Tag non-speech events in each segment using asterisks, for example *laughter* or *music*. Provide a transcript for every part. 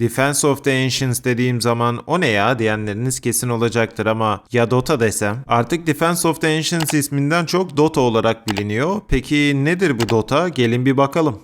Defense of the Ancients dediğim zaman o ne ya diyenleriniz kesin olacaktır ama ya Dota desem? Artık Defense of the Ancients isminden çok Dota olarak biliniyor. Peki nedir bu Dota? Gelin bir bakalım.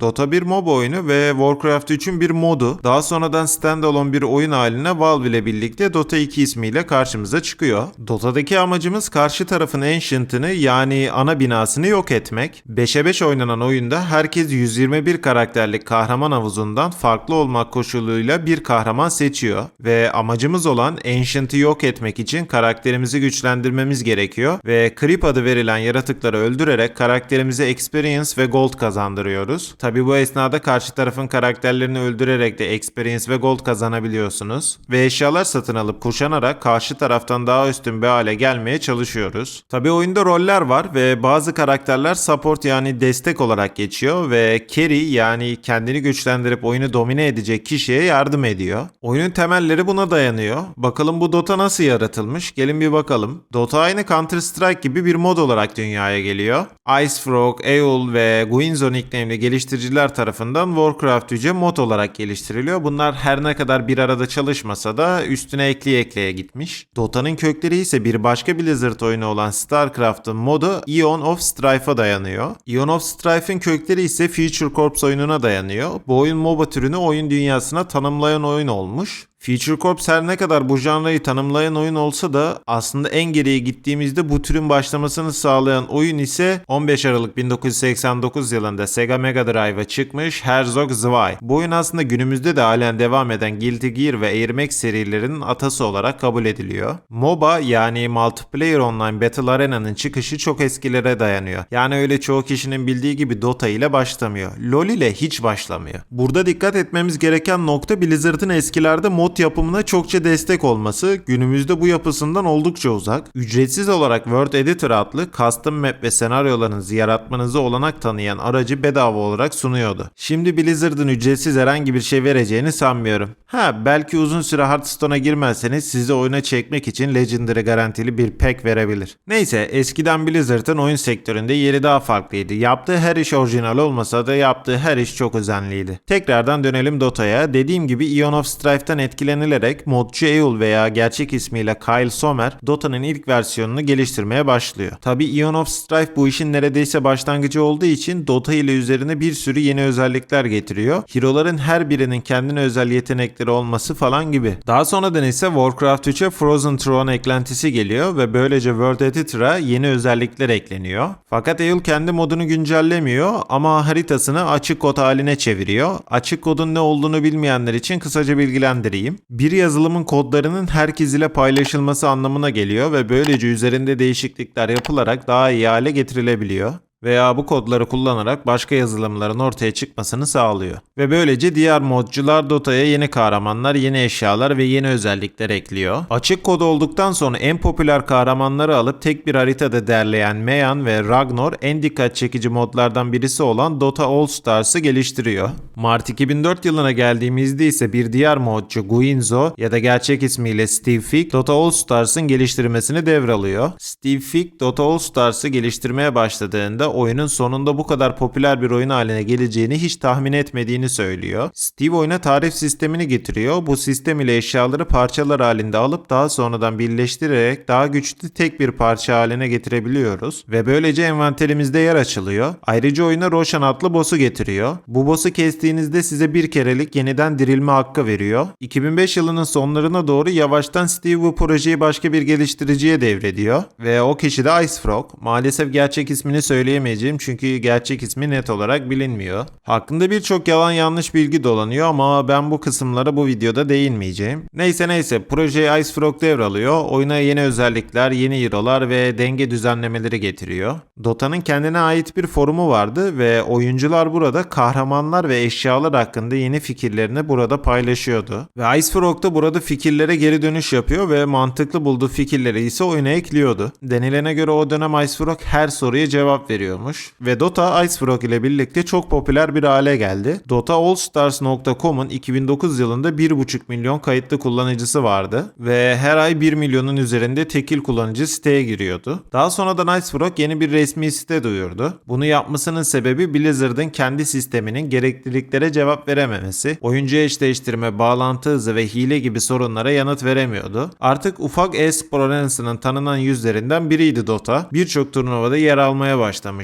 Dota bir MOBA oyunu ve Warcraft 3'ün bir modu. Daha sonradan standalone bir oyun haline Valve ile birlikte Dota 2 ismiyle karşımıza çıkıyor. Dota'daki amacımız karşı tarafın Ancient'ını yani ana binasını yok etmek. 5'e 5 oynanan oyunda herkes 121 karakterlik kahraman havuzundan farklı olmak koşuluyla bir kahraman seçiyor. Ve amacımız olan Ancient'ı yok etmek için karakterimizi güçlendirmemiz gerekiyor. Ve Creep adı verilen yaratıkları öldürerek karakterimize Experience ve Gold kazandırıyoruz. Tabi bu esnada karşı tarafın karakterlerini öldürerek de Experience ve Gold kazanabiliyorsunuz. Ve eşyalar satın alıp kuşanarak karşı taraftan daha üstün bir hale gelmeye çalışıyoruz. Tabi oyunda roller var ve bazı karakterler support yani destek olarak geçiyor ve carry yani kendini güçlendirip oyunu domine edecek kişiye yardım ediyor. Oyunun temelleri buna dayanıyor. Bakalım bu Dota nasıl yaratılmış? Gelin bir bakalım. Dota aynı Counter Strike gibi bir mod olarak dünyaya geliyor. Ice Frog, Eul ve Guinzo nickname'li geliştiriciler tarafından Warcraft 3'e mod olarak geliştiriliyor. Bunlar her ne kadar bir arada çalışmasa da üstüne ekleye ekleye gitmiş. Dota'nın kökleri ise bir başka Blizzard oyunu olan StarCraft'ın modu Eon of Strife'a dayanıyor. Eon of Strife'ın kökleri ise Future Corps oyununa dayanıyor. Bu oyun MOBA türünü oyun dünyasına tanımlayan oyun olmuş. Future Corps her ne kadar bu janrayı tanımlayan oyun olsa da aslında en geriye gittiğimizde bu türün başlamasını sağlayan oyun ise 15 Aralık 1989 yılında Sega Mega Drive'a çıkmış Herzog Zwei. Bu oyun aslında günümüzde de halen devam eden Guilty Gear ve Air Max serilerinin atası olarak kabul ediliyor. MOBA yani Multiplayer Online Battle Arena'nın çıkışı çok eskilere dayanıyor. Yani öyle çoğu kişinin bildiği gibi Dota ile başlamıyor. LoL ile hiç başlamıyor. Burada dikkat etmemiz gereken nokta Blizzard'ın eskilerde mod yapımına çokça destek olması günümüzde bu yapısından oldukça uzak. Ücretsiz olarak Word Editor adlı custom map ve senaryolarınızı yaratmanıza olanak tanıyan aracı bedava olarak sunuyordu. Şimdi Blizzard'ın ücretsiz herhangi bir şey vereceğini sanmıyorum. Ha belki uzun süre Hearthstone'a girmezseniz sizi oyuna çekmek için Legendary garantili bir pack verebilir. Neyse eskiden Blizzard'ın oyun sektöründe yeri daha farklıydı. Yaptığı her iş orijinal olmasa da yaptığı her iş çok özenliydi. Tekrardan dönelim Dota'ya. Dediğim gibi Eon of Strife'tan etkilenilerek modcu Eul veya gerçek ismiyle Kyle Sommer Dota'nın ilk versiyonunu geliştirmeye başlıyor. Tabi Eon of Strife bu işin neredeyse başlangıcı olduğu için Dota ile üzerine bir sürü yeni özellikler getiriyor. Hero'ların her birinin kendine özel yetenekleri olması falan gibi. Daha sonradan ise Warcraft 3'e Frozen Throne eklentisi geliyor ve böylece World Editor'a yeni özellikler ekleniyor. Fakat Eul kendi modunu güncellemiyor ama haritasını açık kod haline çeviriyor. Açık kodun ne olduğunu bilmeyenler için kısaca bilgilendireyim. Bir yazılımın kodlarının herkes ile paylaşılması anlamına geliyor ve böylece üzerinde değişiklikler yapılarak daha iyi hale getirilebiliyor veya bu kodları kullanarak başka yazılımların ortaya çıkmasını sağlıyor. Ve böylece diğer modcular Dota'ya yeni kahramanlar, yeni eşyalar ve yeni özellikler ekliyor. Açık kod olduktan sonra en popüler kahramanları alıp tek bir haritada derleyen Mayan ve Ragnar en dikkat çekici modlardan birisi olan Dota All Stars'ı geliştiriyor. Mart 2004 yılına geldiğimizde ise bir diğer modcu Guinzo ya da gerçek ismiyle Steve Fick Dota All Stars'ın geliştirmesini devralıyor. Steve Fick Dota All Stars'ı geliştirmeye başladığında oyunun sonunda bu kadar popüler bir oyun haline geleceğini hiç tahmin etmediğini söylüyor. Steve oyuna tarif sistemini getiriyor. Bu sistem ile eşyaları parçalar halinde alıp daha sonradan birleştirerek daha güçlü tek bir parça haline getirebiliyoruz. Ve böylece envanterimizde yer açılıyor. Ayrıca oyuna Roshan adlı boss'u getiriyor. Bu boss'u kestiğinizde size bir kerelik yeniden dirilme hakkı veriyor. 2005 yılının sonlarına doğru yavaştan Steve bu projeyi başka bir geliştiriciye devrediyor. Ve o kişi de Ice Frog. Maalesef gerçek ismini söyleyemeyeceğim çünkü gerçek ismi net olarak bilinmiyor. Hakkında birçok yalan yanlış bilgi dolanıyor ama ben bu kısımlara bu videoda değinmeyeceğim. Neyse neyse projeyi Ice Frog devralıyor. Oyuna yeni özellikler, yeni hero'lar ve denge düzenlemeleri getiriyor. Dota'nın kendine ait bir forumu vardı ve oyuncular burada kahramanlar ve eşyalar hakkında yeni fikirlerini burada paylaşıyordu. Ve Ice Frog da burada fikirlere geri dönüş yapıyor ve mantıklı bulduğu fikirleri ise oyuna ekliyordu. Denilene göre o dönem Ice Frog her soruya cevap veriyor geliyormuş. Ve Dota Icefrog ile birlikte çok popüler bir hale geldi. Dota Allstars.com'un 2009 yılında 1,5 milyon kayıtlı kullanıcısı vardı. Ve her ay 1 milyonun üzerinde tekil kullanıcı siteye giriyordu. Daha sonradan Icefrog yeni bir resmi site duyurdu. Bunu yapmasının sebebi Blizzard'ın kendi sisteminin gerekliliklere cevap verememesi, oyuncu eşleştirme, bağlantı hızı ve hile gibi sorunlara yanıt veremiyordu. Artık ufak e-spor arenasının tanınan yüzlerinden biriydi Dota. Birçok turnuvada yer almaya başlamıştı.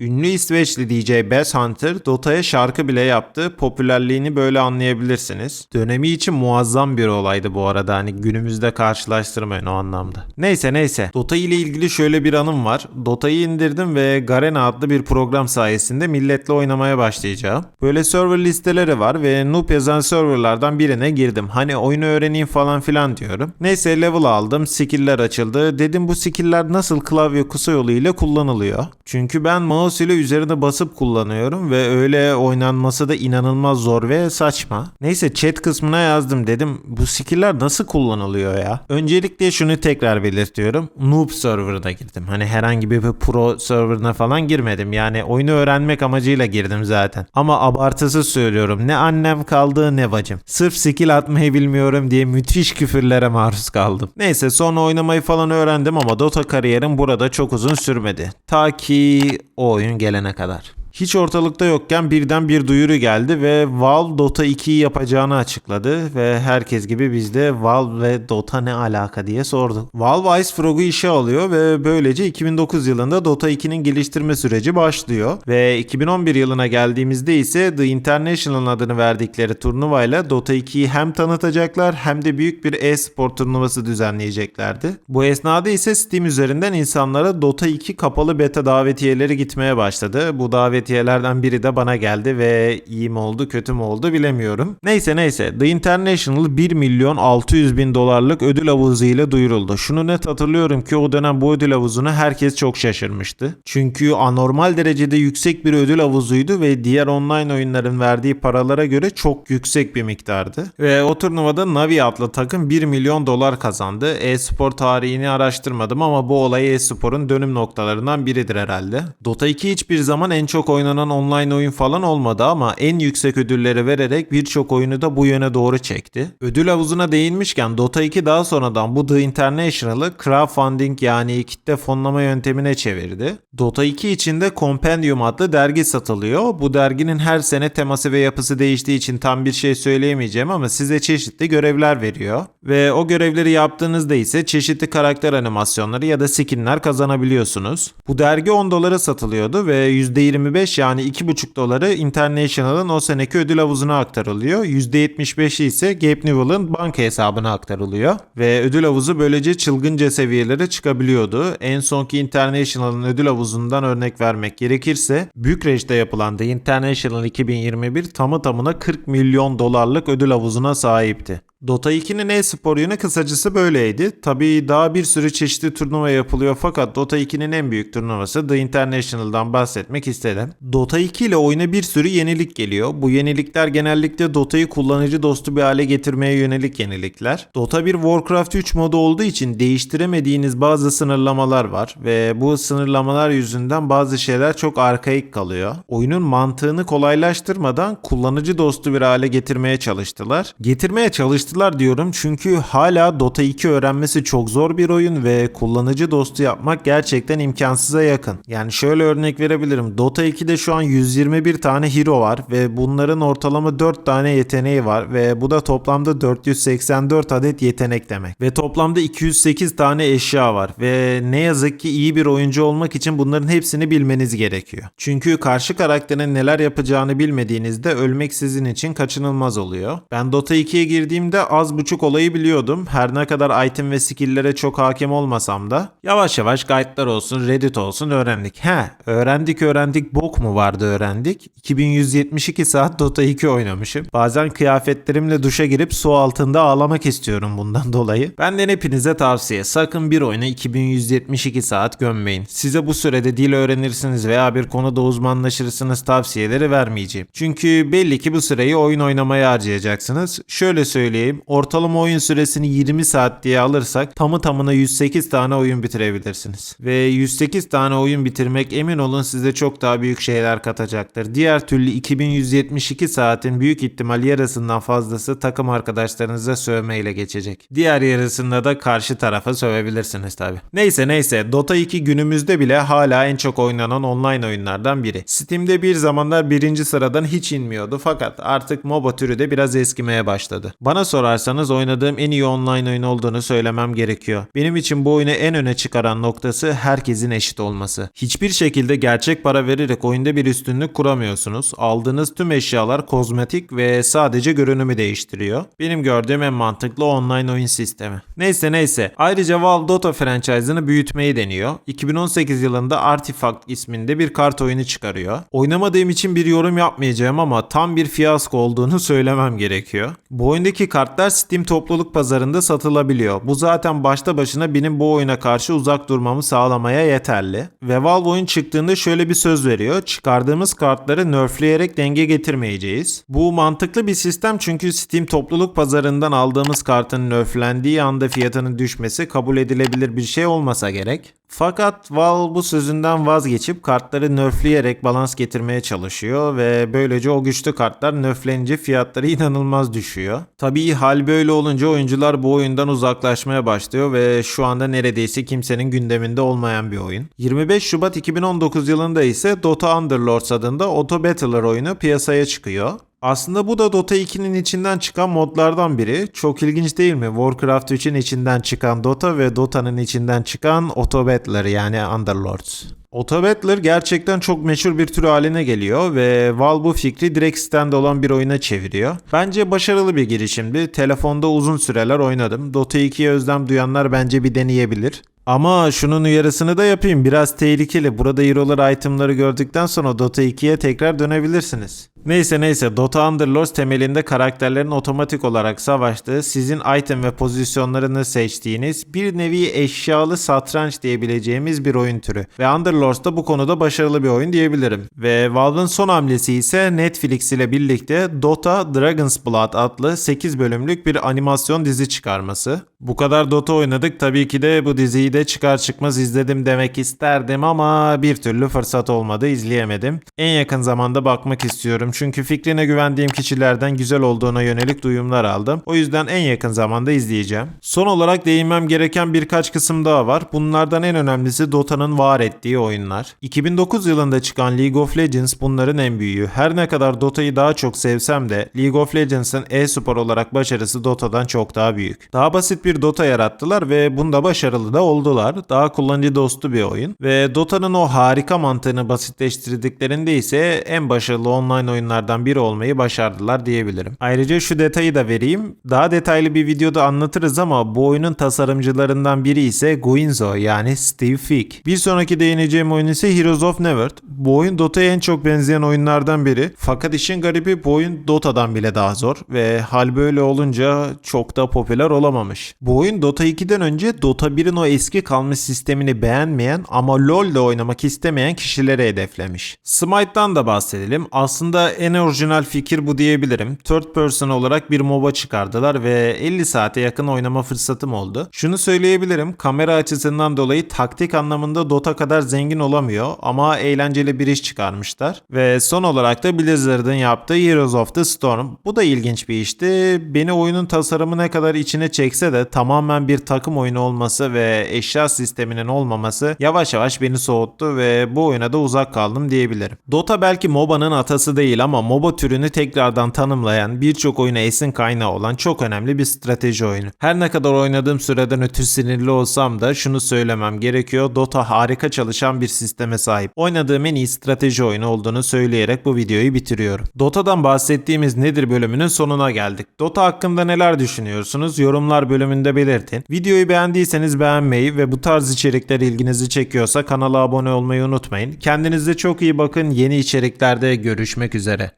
Ünlü İsveçli DJ Bass Hunter Dota'ya şarkı bile yaptı. Popülerliğini böyle anlayabilirsiniz. Dönemi için muazzam bir olaydı bu arada. Hani günümüzde karşılaştırmayın o anlamda. Neyse neyse. Dota ile ilgili şöyle bir anım var. Dota'yı indirdim ve Garena adlı bir program sayesinde milletle oynamaya başlayacağım. Böyle server listeleri var ve noob yazan serverlardan birine girdim. Hani oyunu öğreneyim falan filan diyorum. Neyse level aldım. Skill'ler açıldı. Dedim bu skill'ler nasıl klavye kusa yolu ile kullanılıyor. Çünkü ben mouse ile üzerine basıp kullanıyorum ve öyle oynanması da inanılmaz zor ve saçma. Neyse chat kısmına yazdım dedim bu skill'ler nasıl kullanılıyor ya? Öncelikle şunu tekrar belirtiyorum. Noob serverına girdim. Hani herhangi bir pro serverına falan girmedim. Yani oyunu öğrenmek amacıyla girdim zaten. Ama abartısı söylüyorum. Ne annem kaldı ne bacım. Sırf skill atmayı bilmiyorum diye müthiş küfürlere maruz kaldım. Neyse sonra oynamayı falan öğrendim ama Dota kariyerim burada çok uzun sürmedi. Ta ki o oyun gelene kadar. Hiç ortalıkta yokken birden bir duyuru geldi ve Valve Dota 2'yi yapacağını açıkladı ve herkes gibi biz de Valve ve Dota ne alaka diye sorduk. Valve Icefrog'u işe alıyor ve böylece 2009 yılında Dota 2'nin geliştirme süreci başlıyor ve 2011 yılına geldiğimizde ise The International adını verdikleri turnuvayla Dota 2'yi hem tanıtacaklar hem de büyük bir e-spor turnuvası düzenleyeceklerdi. Bu esnada ise Steam üzerinden insanlara Dota 2 kapalı beta davetiyeleri gitmeye başladı. Bu davetiyelerden biri de bana geldi ve iyi mi oldu kötü mü oldu bilemiyorum. Neyse neyse The International 1 milyon 600 bin dolarlık ödül havuzu ile duyuruldu. Şunu net hatırlıyorum ki o dönem bu ödül havuzuna herkes çok şaşırmıştı. Çünkü anormal derecede yüksek bir ödül havuzuydu ve diğer online oyunların verdiği paralara göre çok yüksek bir miktardı. Ve o turnuvada Navi adlı takım 1 milyon dolar kazandı. E-spor tarihini araştırmadım ama bu olay e-sporun dönüm noktalarından biridir herhalde. Dota 2 hiçbir zaman en çok oynanan online oyun falan olmadı ama en yüksek ödülleri vererek birçok oyunu da bu yöne doğru çekti. Ödül havuzuna değinmişken Dota 2 daha sonradan bu The International'ı crowdfunding yani kitle fonlama yöntemine çevirdi. Dota 2 içinde Compendium adlı dergi satılıyor. Bu derginin her sene teması ve yapısı değiştiği için tam bir şey söyleyemeyeceğim ama size çeşitli görevler veriyor. Ve o görevleri yaptığınızda ise çeşitli karakter animasyonları ya da skinler kazanabiliyorsunuz. Bu dergi 10 dolara satılıyordu ve %25 yani 2,5 doları International'ın o seneki ödül havuzuna aktarılıyor. %75'i ise Gabe Newell'ın banka hesabına aktarılıyor. Ve ödül havuzu böylece çılgınca seviyelere çıkabiliyordu. En sonki International'ın ödül havuzundan örnek vermek gerekirse Bükreş'te yapılan The International 2021 tamı tamına 40 milyon dolarlık ödül havuzuna sahipti. Dota 2'nin e-spor yönü kısacası böyleydi. Tabii daha bir sürü çeşitli turnuva yapılıyor fakat Dota 2'nin en büyük turnuvası The International'dan bahsetmek istedim. Dota 2 ile oyuna bir sürü yenilik geliyor. Bu yenilikler genellikle Dota'yı kullanıcı dostu bir hale getirmeye yönelik yenilikler. Dota bir Warcraft 3 modu olduğu için değiştiremediğiniz bazı sınırlamalar var ve bu sınırlamalar yüzünden bazı şeyler çok arkaik kalıyor. Oyunun mantığını kolaylaştırmadan kullanıcı dostu bir hale getirmeye çalıştılar. Getirmeye çalıştılar diyorum çünkü hala Dota 2 öğrenmesi çok zor bir oyun ve kullanıcı dostu yapmak gerçekten imkansıza yakın. Yani şöyle örnek verebilirim. Dota 2'de şu an 121 tane hero var ve bunların ortalama 4 tane yeteneği var ve bu da toplamda 484 adet yetenek demek. Ve toplamda 208 tane eşya var ve ne yazık ki iyi bir oyuncu olmak için bunların hepsini bilmeniz gerekiyor. Çünkü karşı karakterin neler yapacağını bilmediğinizde ölmek sizin için kaçınılmaz oluyor. Ben Dota 2'ye girdiğimde az buçuk olayı biliyordum. Her ne kadar item ve skill'lere çok hakim olmasam da yavaş yavaş guide'lar olsun, Reddit olsun öğrendik. He, öğrendik öğrendik bok mu vardı öğrendik. 2172 saat Dota 2 oynamışım. Bazen kıyafetlerimle duşa girip su altında ağlamak istiyorum bundan *laughs* dolayı. Benden hepinize tavsiye. Sakın bir oyuna 2172 saat gömmeyin. Size bu sürede dil öğrenirsiniz veya bir konuda uzmanlaşırsınız tavsiyeleri vermeyeceğim. Çünkü belli ki bu süreyi oyun oynamaya harcayacaksınız. Şöyle söyleyeyim söyleyeyim. Ortalama oyun süresini 20 saat diye alırsak tamı tamına 108 tane oyun bitirebilirsiniz. Ve 108 tane oyun bitirmek emin olun size çok daha büyük şeyler katacaktır. Diğer türlü 2172 saatin büyük ihtimal yarısından fazlası takım arkadaşlarınıza sövmeyle geçecek. Diğer yarısında da karşı tarafa sövebilirsiniz tabi. Neyse neyse Dota 2 günümüzde bile hala en çok oynanan online oyunlardan biri. Steam'de bir zamanlar birinci sıradan hiç inmiyordu fakat artık MOBA türü de biraz eskimeye başladı. Bana sorarsanız oynadığım en iyi online oyun olduğunu söylemem gerekiyor. Benim için bu oyunu en öne çıkaran noktası herkesin eşit olması. Hiçbir şekilde gerçek para vererek oyunda bir üstünlük kuramıyorsunuz. Aldığınız tüm eşyalar kozmetik ve sadece görünümü değiştiriyor. Benim gördüğüm en mantıklı online oyun sistemi. Neyse neyse. Ayrıca Valve Dota franchise'ını büyütmeyi deniyor. 2018 yılında Artifact isminde bir kart oyunu çıkarıyor. Oynamadığım için bir yorum yapmayacağım ama tam bir fiyasko olduğunu *laughs* söylemem gerekiyor. Bu oyundaki kartlar Steam topluluk pazarında satılabiliyor. Bu zaten başta başına benim bu oyuna karşı uzak durmamı sağlamaya yeterli. Ve Valve oyun çıktığında şöyle bir söz veriyor. Çıkardığımız kartları nerfleyerek denge getirmeyeceğiz. Bu mantıklı bir sistem çünkü Steam topluluk pazarından aldığımız kartın nerflendiği anda fiyatının düşmesi kabul edilebilir bir şey olmasa gerek. Fakat Valve bu sözünden vazgeçip kartları nerfleyerek balans getirmeye çalışıyor ve böylece o güçlü kartlar nerflenince fiyatları inanılmaz düşüyor. Tabii hal böyle olunca oyuncular bu oyundan uzaklaşmaya başlıyor ve şu anda neredeyse kimsenin gündeminde olmayan bir oyun. 25 Şubat 2019 yılında ise Dota Underlords adında Auto Battler oyunu piyasaya çıkıyor. Aslında bu da Dota 2'nin içinden çıkan modlardan biri. Çok ilginç değil mi? Warcraft 3'ün içinden çıkan Dota ve Dota'nın içinden çıkan Auto yani Underlords. Auto gerçekten çok meşhur bir tür haline geliyor ve Valve bu fikri direkt stand olan bir oyuna çeviriyor. Bence başarılı bir girişimdi. Telefonda uzun süreler oynadım. Dota 2'ye özlem duyanlar bence bir deneyebilir. Ama şunun uyarısını da yapayım. Biraz tehlikeli. Burada hero'lar itemları gördükten sonra Dota 2'ye tekrar dönebilirsiniz. Neyse neyse Dota Underlords temelinde karakterlerin otomatik olarak savaştığı, sizin item ve pozisyonlarını seçtiğiniz bir nevi eşyalı satranç diyebileceğimiz bir oyun türü. Ve Underlords da bu konuda başarılı bir oyun diyebilirim. Ve Valve'ın son hamlesi ise Netflix ile birlikte Dota Dragon's Blood adlı 8 bölümlük bir animasyon dizi çıkarması. Bu kadar Dota oynadık tabii ki de bu diziyi de çıkar çıkmaz izledim demek isterdim ama bir türlü fırsat olmadı izleyemedim. En yakın zamanda bakmak istiyorum çünkü fikrine güvendiğim kişilerden güzel olduğuna yönelik duyumlar aldım. O yüzden en yakın zamanda izleyeceğim. Son olarak değinmem gereken birkaç kısım daha var. Bunlardan en önemlisi Dota'nın var ettiği oyunlar. 2009 yılında çıkan League of Legends bunların en büyüğü. Her ne kadar Dota'yı daha çok sevsem de League of Legends'ın e-spor olarak başarısı Dota'dan çok daha büyük. Daha basit bir Dota yarattılar ve bunda başarılı da oldular. Daha kullanıcı dostu bir oyun. Ve Dota'nın o harika mantığını basitleştirdiklerinde ise en başarılı online oyunlardan biri olmayı başardılar diyebilirim. Ayrıca şu detayı da vereyim. Daha detaylı bir videoda anlatırız ama bu oyunun tasarımcılarından biri ise Guinzo yani Steve Fick. Bir sonraki değineceğim oyun ise Heroes of Neverth. Bu oyun Dota'ya en çok benzeyen oyunlardan biri. Fakat işin garibi bu oyun Dota'dan bile daha zor ve hal böyle olunca çok da popüler olamamış. Bu oyun Dota 2'den önce Dota 1'in o eski kalmış sistemini beğenmeyen ama LoL'de oynamak istemeyen kişilere hedeflemiş. Smite'dan da bahsedelim. Aslında en orijinal fikir bu diyebilirim. Third person olarak bir MOBA çıkardılar ve 50 saate yakın oynama fırsatım oldu. Şunu söyleyebilirim. Kamera açısından dolayı taktik anlamında Dota kadar zengin olamıyor ama eğlenceli bir iş çıkarmışlar. Ve son olarak da Blizzard'ın yaptığı Heroes of the Storm. Bu da ilginç bir işti. Beni oyunun tasarımı ne kadar içine çekse de tamamen bir takım oyunu olması ve eşya sisteminin olmaması yavaş yavaş beni soğuttu ve bu oyuna da uzak kaldım diyebilirim. Dota belki MOBA'nın atası değil ama MOBA türünü tekrardan tanımlayan, birçok oyuna esin kaynağı olan çok önemli bir strateji oyunu. Her ne kadar oynadığım süreden ötürü sinirli olsam da şunu söylemem gerekiyor. Dota harika çalışan bir sisteme sahip. Oynadığım en iyi strateji oyunu olduğunu söyleyerek bu videoyu bitiriyorum. Dota'dan bahsettiğimiz nedir bölümünün sonuna geldik. Dota hakkında neler düşünüyorsunuz? Yorumlar bölümünde belirtin. Videoyu beğendiyseniz beğenmeyi ve bu tarz içerikler ilginizi çekiyorsa kanala abone olmayı unutmayın. Kendinize çok iyi bakın. Yeni içeriklerde görüşmek üzere.